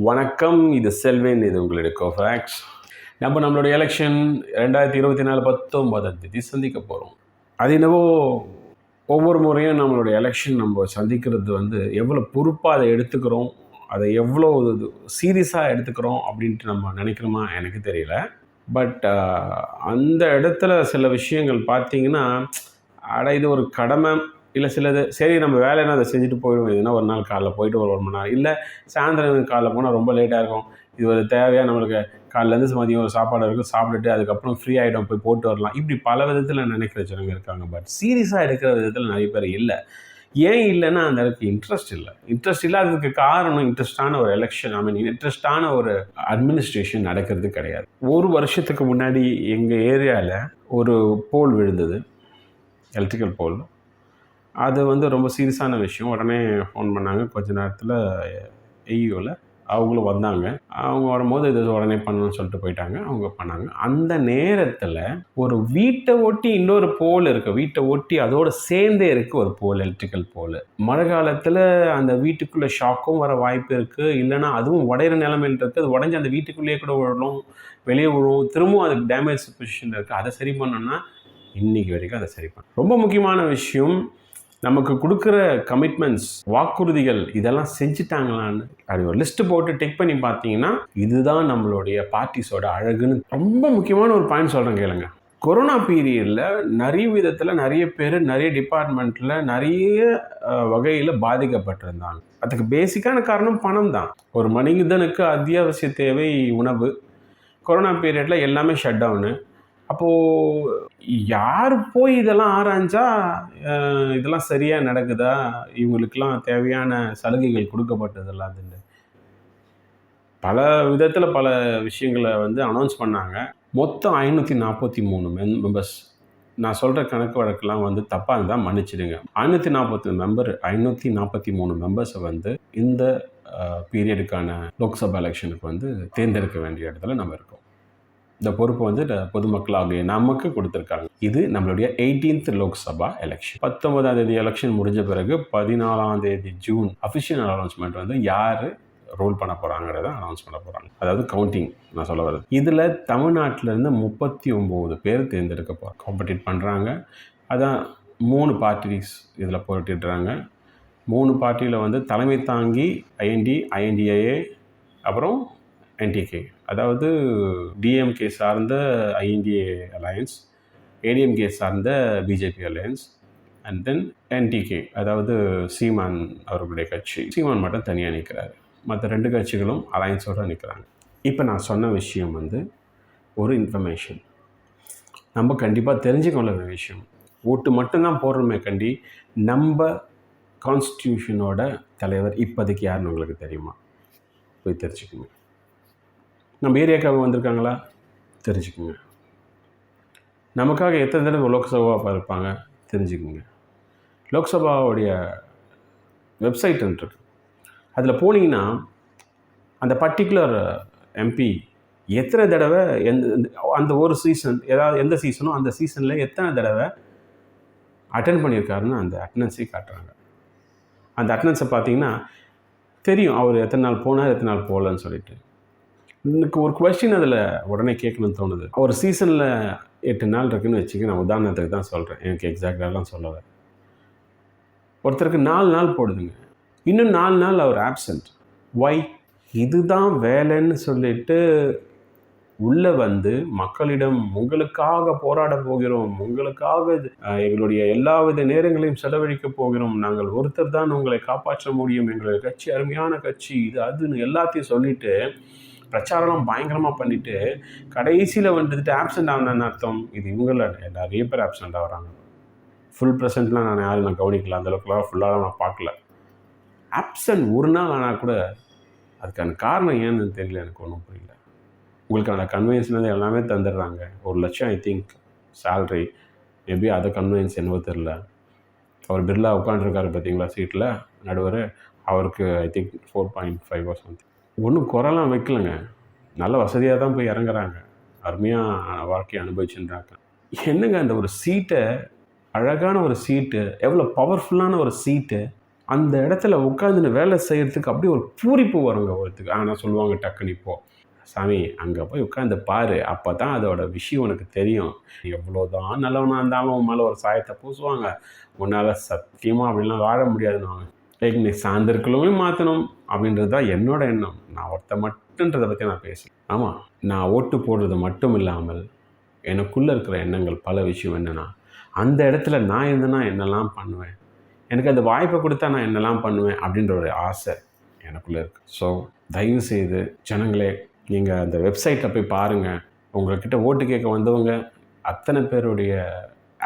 வணக்கம் இது செல்வேன் இது உங்களுடைய கோஃபேக்ஸ் நம்ம நம்மளுடைய எலெக்ஷன் ரெண்டாயிரத்தி இருபத்தி நாலு பத்தொன்பதாம் தேதி சந்திக்க போகிறோம் அது என்னவோ ஒவ்வொரு முறையும் நம்மளுடைய எலெக்ஷன் நம்ம சந்திக்கிறது வந்து எவ்வளோ பொறுப்பாக அதை எடுத்துக்கிறோம் அதை எவ்வளோ சீரியஸாக எடுத்துக்கிறோம் அப்படின்ட்டு நம்ம நினைக்கிறோமா எனக்கு தெரியல. பட் அந்த இடத்துல சில விஷயங்கள் பார்த்தீங்கன்னா அட இது ஒரு கடமை. இல்லை சிலது சரி நம்ம வேலைன்னா அதை செஞ்சுட்டு போயிடுவோம். இதுனா ஒரு நாள் காலைல போயிட்டு ஒரு ஒரு மணி நேரம் இல்லை சாயந்தரம் காலைல போனால் ரொம்ப லேட்டாக இருக்கும். இது ஒரு தேவையாக நம்மளுக்கு காலையிலேருந்து மதியம் ஒரு சாப்பாடு இருக்கும் சாப்பிட்டுட்டு அதுக்கப்புறம் ஃப்ரீ ஆகிடும் போய் போட்டு வரலாம். இப்படி பல விதத்தில் நினைக்கிற ஜனங்க இருக்காங்க. பட் சீரியஸாக எடுக்கிற விதத்தில் நிறைய பேர் இல்லை. ஏன் இல்லைன்னா அந்த அளவுக்கு இன்ட்ரெஸ்ட் இல்லை. இன்ட்ரெஸ்ட் இல்லாததுக்கு காரணம் இன்ட்ரெஸ்டான ஒரு எலெக்ஷன் ஐ மீன் இன்ட்ரெஸ்டான ஒரு அட்மினிஸ்ட்ரேஷன் நடக்கிறது கிடையாது. ஒரு வருஷத்துக்கு முன்னாடி எங்கள் ஏரியாவில் ஒரு போல் விழுந்தது. Electrical pole. அது வந்து ரொம்ப சீரியஸான விஷயம். உடனே ஃபோன் பண்ணாங்க. கொஞ்ச நேரத்தில் ஐயோவில் அவங்களும் வந்தாங்க. அவங்க வரும்போது இது உடனே பண்ணணும்னு சொல்லிட்டு போயிட்டாங்க. அவங்க பண்ணாங்க. அந்த நேரத்தில் ஒரு வீட்டை ஒட்டி இன்னொரு போல் இருக்குது வீட்டை ஒட்டி அதோடு சேர்ந்தே இருக்குது ஒரு போல் எலக்ட்ரிக்கல் போல். மழை காலத்தில் அந்த வீட்டுக்குள்ளே ஷாக்கும் வர வாய்ப்பு இருக்குது இல்லைன்னா அதுவும் உடையிற நிலைமையில் இருக்குது அது உடஞ்சி அந்த வீட்டுக்குள்ளேயே கூட விழணும் வெளியே விழும். திரும்பவும் அதுக்கு டேமேஜ் பொசிஷனில் இருக்குது அதை சரி பண்ணோன்னா இன்றைக்கி வரைக்கும் அதை சரி பண்ண. ரொம்ப முக்கியமான விஷயம் நமக்கு கொடுக்குற கமிட்மெண்ட்ஸ் வாக்குறுதிகள் இதெல்லாம் செஞ்சுட்டாங்களான்னு அப்படி ஒரு லிஸ்ட்டு போட்டு டெக் பண்ணி பார்த்தீங்கன்னா இதுதான் நம்மளுடைய பார்ட்டிஸோட அழகுன்னு ரொம்ப முக்கியமான ஒரு பாயிண்ட் சொல்கிறேன் கேளுங்க. கொரோனா பீரியடில் நிறைய விதத்தில் நிறைய பேர் நிறைய டிபார்ட்மெண்ட்டில் நிறைய வகையில் பாதிக்கப்பட்டிருந்தாங்க. அதுக்கு பேசிக்கான காரணம் பணம் தான். ஒரு மனிதனுக்கு அத்தியாவசிய தேவை உணவு. கொரோனா பீரியடில் எல்லாமே ஷட் டவுனு அப்போது யார் போய் இதெல்லாம் ஆராய்ஞ்சா இதெல்லாம் சரியாக நடக்குதா? இவங்களுக்கெல்லாம் தேவையான சலுகைகள் கொடுக்கப்பட்டதெல்லாம் அதுன்னு பல விதத்தில் பல விஷயங்களை வந்து அனௌன்ஸ் பண்ணாங்க. மொத்தம் ஐநூற்றி நாற்பத்தி மூணு மெம் மெம்பர்ஸ் நான் சொல்கிற கணக்கு வழக்கெல்லாம் வந்து தப்பாக இருந்தால் மன்னிச்சிடுங்க. ஐநூற்றி நாற்பத்தி மெம்பர் ஐநூற்றி நாற்பத்தி மூணு மெம்பர்ஸை வந்து இந்த பீரியடுக்கான லோக்சபா எலெக்ஷனுக்கு வந்து தேர்ந்தெடுக்க வேண்டிய இடத்துல நம்ம இருக்கோம். இந்த பொறுப்பு வந்து பொதுமக்களாகிய நமக்கு கொடுத்துருக்காங்க. இது நம்மளுடைய எயிட்டீன்த் லோக்சபா எலெக்ஷன் பத்தொன்பதாம் தேதி எலெக்ஷன் முடிஞ்ச பிறகு பதினாலாம் தேதி ஜூன் அஃபிஷியல் அனௌன்ஸ்மெண்ட் வந்து யார் ரோல் பண்ண போகிறாங்கிறத அனௌன்ஸ் பண்ண போகிறாங்க அதாவது கவுண்டிங் நான் சொல்ல வர்றது. இதில் தமிழ்நாட்டிலேருந்து முப்பத்தி ஒம்பது பேர் தேர்ந்தெடுக்க போகிறாங்க காம்படிட் பண்ணுறாங்க அதான் மூணு பார்ட்டிஸ் இதில் போட்டிடுறாங்க. மூணு பார்ட்டியில் வந்து தலைமை தாங்கி ஐஎன்டி ஐஎன்டிஏஏ அப்புறம் என்டிகே அதாவது டிஎம்கே சார்ந்த ஐஎன்டிஏ அலையன்ஸ் ஏடிஎம்கே சார்ந்த BJP alliance and then NTK அதாவது சீமான் அவர்களுடைய கட்சி. சீமான் மட்டும் தனியாக நிற்கிறாரு மற்ற ரெண்டு கட்சிகளும் அலையன்ஸோடு நிற்கிறாங்க இப்போ நான் சொன்ன விஷயம் வந்து ஒரு இன்ஃபர்மேஷன் நம்ம கண்டிப்பாக தெரிஞ்சுக்கொள்ள வேண்டிய விஷயம். ஓட்டு மட்டும்தான் போடுறோமே கண்டி நம்ம கான்ஸ்டியூஷனோட தலைவர் இப்போதைக்கு யாருன்னு உங்களுக்கு தெரியுமா? போய் தெரிஞ்சுக்கோங்க. நம்ம ஏரியாக்காக வந்திருக்காங்களா? தெரிஞ்சுக்குங்க. நமக்காக எத்தனை தடவை லோக்சபா இருப்பாங்க தெரிஞ்சுக்குங்க. லோக்சபாவுடைய வெப்சைட் இருக்கு. அதில் போனீங்கன்னா அந்த பர்டிகுலர் எம்பி எத்தனை தடவை எந்த எந்த- அந்த ஒரு சீசன் ஏதாவது எந்த சீசனோ அந்த சீசனில் எத்தனை தடவை அட்டன் பண்ணியிருக்காருன்னு அந்த அட்டண்டன்ஸை காட்டுறாங்க. அந்த அட்டண்டன்ஸை பார்த்தீங்கன்னா தெரியும் அவர் எத்தனை நாள் போனார் எத்தனை நாள் போகலன்னு சொல்லிட்டு. எனக்கு ஒரு கொஸ்டின் அதில் உடனே கேட்கணும்னு தோணுது. ஒரு சீசனில் எட்டு நாள் இருக்குன்னு வச்சுக்க நான் உதாரணத்துக்கு தான் சொல்கிறேன் எனக்கு எக்ஸாக்டாலாம் சொல்லலை. ஒருத்தருக்கு நாலு நாள் போடுதுங்க. இன்னும் நாலு நாள் அவர் ஆப்சண்ட் ஒய் இதுதான் வேலைன்னு சொல்லிட்டு உள்ளே வந்து மக்களிடம் உங்களுக்காக போராட போகிறோம். உங்களுக்காக எங்களுடைய எல்லாவித நேரங்களையும் செலவழிக்க போகிறோம். நாங்கள் ஒருத்தர் தான் உங்களை காப்பாற்ற முடியும். எங்களுடைய கட்சி அருமையான கட்சி. இது அதுன்னு எல்லாத்தையும் சொல்லிட்டு பிரச்சாரம்லாம் பயங்கரமாக பண்ணிட்டு கடைசியில் வந்துட்டு ஆப்சண்ட் ஆகணும்னு அர்த்தம். இது இவங்கள நிறைய பேர் ஆப்சண்ட் ஆகுறாங்க ஃபுல் ப்ரெசென்ட்லாம் நான் யாரும் நான் கவனிக்கல. அந்தளவுக்குலாம் ஃபுல்லாக நான் பார்க்கல. ஆப்சண்ட் ஒரு நாள் ஆனால் கூட அதுக்கான காரணம் ஏன்னு தெரியல எனக்கு ஒன்றும் புரியல. உங்களுக்கான கன்வீனியன்ஸ்லேருந்து எல்லாமே தந்துடுறாங்க. ஒரு லட்சம் ஐ திங்க் சேல்ரி மேபி அதை கன்வீனியன்ஸ் என்னவோ தெரில அவர் பிர்லா உட்காந்துருக்காரு பார்த்தீங்களா சீட்டில் நடுவர் அவருக்கு I think four point five or ஒன்றும் குறைலாம் வைக்கலங்க. நல்ல வசதியாக தான் போய் இறங்குறாங்க. அருமையாக வாழ்க்கையை அனுபவிச்சுன்றாங்க. என்னங்க அந்த ஒரு சீட்டை அழகான ஒரு சீட்டு எவ்வளோ பவர்ஃபுல்லான ஒரு சீட்டு அந்த இடத்துல உட்காந்துன்னு வேலை செய்கிறதுக்கு அப்படியே ஒரு பூரிப்பு வருங்க ஒருத்துக்கு. ஆனால் சொல்லுவாங்க டக்குன்னு இப்போது சாமி அங்கே போய் உட்காந்து பாரு. அப்போ தான் அதோட விஷயம் உனக்கு தெரியும். எவ்வளோ தான் நல்லவனாக இருந்தாலும் உன் மேலே ஒரு சாயத்தை பூசுவாங்க. உன்னால் சத்தியமாக அப்படிலாம் வாழ முடியாதுன்னு லைக் நீ மாற்றணும் அப்படின்றது தான் என்னோட எண்ணம். நான் ஒருத்த மட்டுன்றதை பற்றி நான் பேசுகிறேன் ஆமாம் நான் ஓட்டு போடுறது மட்டும் இல்லாமல் எனக்குள்ளே இருக்கிற எண்ணங்கள் பல விஷயம் என்னென்னா அந்த இடத்துல நான் இருந்தேன்னா என்னெல்லாம் பண்ணுவேன்? எனக்கு அந்த வாய்ப்பை கொடுத்தா நான் என்னெல்லாம் பண்ணுவேன் அப்படின்ற ஒரு ஆசை எனக்குள்ளே இருக்குது ஸோ தயவு செய்து ஜனங்களே நீங்கள் அந்த வெப்சைட்டில் போய் பாருங்கள் உங்கள்கிட்ட ஓட்டு கேட்க வந்தவங்க அத்தனை பேருடைய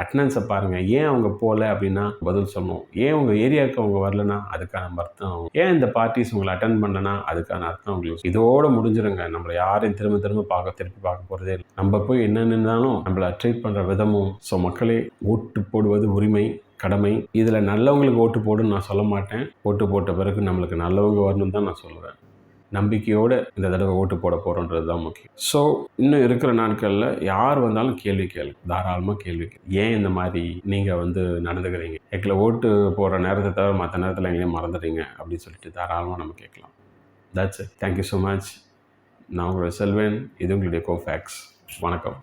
அட்டண்டன்ஸை பாருங்கள் ஏன் அவங்க போகல அப்படின்னா பதில் சொல்லணும். ஏன் உங்கள் ஏரியாவுக்கு அவங்க வரலனா அதுக்கான அர்த்தம் ஏன் இந்த பார்ட்டிஸ் உங்களை அட்டன் பண்ணனா அதுக்கான அர்த்தம் உங்களுக்கு இதோட முடிஞ்சிருங்க. நம்மளை யாரையும் திரும்ப திரும்ப பார்க்க திருப்பி பார்க்க போகிறதே இல்லை. நம்ம போய் என்னென்னாலும் நம்மளை ட்ரீட் பண்ணுற விதமும் ஸோ மக்களே ஓட்டு போடுவது உரிமை கடமை. இதில் நல்லவங்களுக்கு ஓட்டு போடுன்னு நான் சொல்ல மாட்டேன். ஓட்டு போட்ட பிறகு நம்மளுக்கு நல்லவங்க வரணும்னு தான் நான் சொல்லுவேன். நம்பிக்கையோடு இந்த தடவை ஓட்டு போட போகிறோன்றது தான் முக்கியம். ஸோ இன்னும் இருக்கிற நாட்களில் யார் வந்தாலும் கேள்வி கேளு. தாராளமாக கேள்வி ஏன் இந்த மாதிரி நீங்கள் வந்து நடந்துக்கிறீங்க? எங்களை ஓட்டு போடுற நேரத்தை தவிர மற்ற நேரத்தில் எங்களையும் மறந்துடுறீங்க அப்படின்னு சொல்லிட்டு தாராளமாக நம்ம கேட்கலாம். That's it thank you so much நான் உங்களோட செல்வேன். இது உங்களுடைய கோஃபேக்ஸ் வணக்கம்.